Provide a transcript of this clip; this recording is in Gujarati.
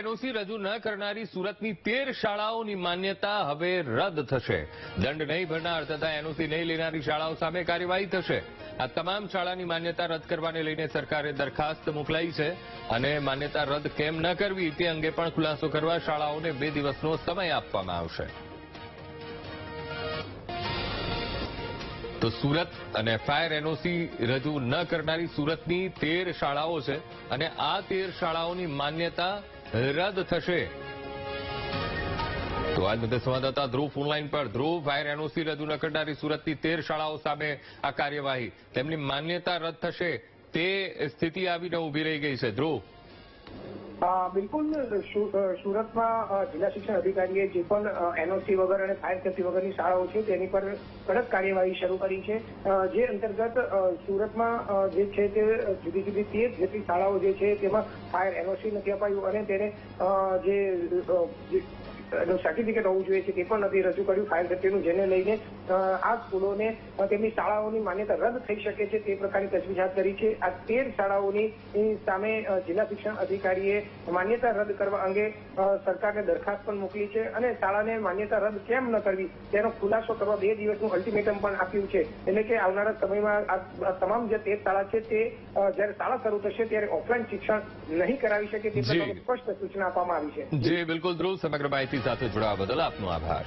એનઓસી રજૂ ન કરનારી સુરતની તેર શાળાઓની માન્યતા હવે રદ થશે. દંડ નહીં ભરનાર તથા એનઓસી નહીં લેનારી શાળાઓ સામે કાર્યવાહી થશે. આ તમામ શાળાની માન્યતા રદ કરવાને લઈને સરકારે દરખાસ્ત મોકલાઈ છે અને માન્યતા રદ કેમ ન કરવી તે અંગે પણ ખુલાસો કરવા શાળાઓને બે દિવસનો સમય આપવામાં આવશે. તો સુરત અને ફાયર એનઓસી રજૂ ન કરનારી સુરતની તેર શાળાઓ છે અને આ તેર શાળાઓની માન્યતા રદ થશે. તો આજ મુદ્દે સંવાદદાતા ધ્રુવ ફોનલાઈન પર. ધ્રુવ, ફાયર એનઓસી રજૂ ન કરનારી સુરતની તેર શાળાઓ સામે આ કાર્યવાહી. તેમની માન્યતા રદ થશે. તે સ્થિતિ આવીને ઊભી રહી ગઈ છે. ધ્રુવ. બિલકુલ સુરતમાં જિલ્લા શિક્ષણ અધિકારીએ જે પણ એનઓસી વગર અને ફાયર સેફ્ટી વગરની શાળાઓ છે, તેની પર કડક કાર્યવાહી શરૂ કરી છે. જે અંતર્ગત સુરતમાં જે છે તે જુદી જુદી તેર જેટલી શાળાઓ જે છે તેમાં ફાયર એનઓસી નથી અપાયું અને તેને જે એનું સર્ટિફિકેટ હોવું જોઈએ છે તે પણ નથી રજૂ કર્યું. ફાયર સેફ્ટીનું જેને લઈને આ સ્કૂલોને તેમની શાળાઓની માન્યતા રદ થઈ શકે છે તે પ્રકારની તજવીજ હાથ ધરી છે. આ તેર શાળાઓની સામે જિલ્લા શિક્ષણ અધિકારીએ માન્યતા રદ કરવા અંગે સરકારને દરખાસ્ત પણ મોકલી છે અને શાળાને માન્યતા રદ કેમ ન કરવી તેનો ખુલાસો કરવા બે દિવસનું અલ્ટિમેટમ પણ આપ્યું છે. એટલે કે આવનારા સમયમાં આ તમામ જે તેર શાળા છે તે જ્યારે શાળા શરૂ થશે ત્યારે ઓફલાઈન શિક્ષણ નહીં કરાવી શકે તે સ્પષ્ટ સૂચના આપવામાં આવી છે. જી બિલકુલ ધ્રુવ સમગ્ર માહિતી સાથે જોડાવા બદલ આપનો આભાર.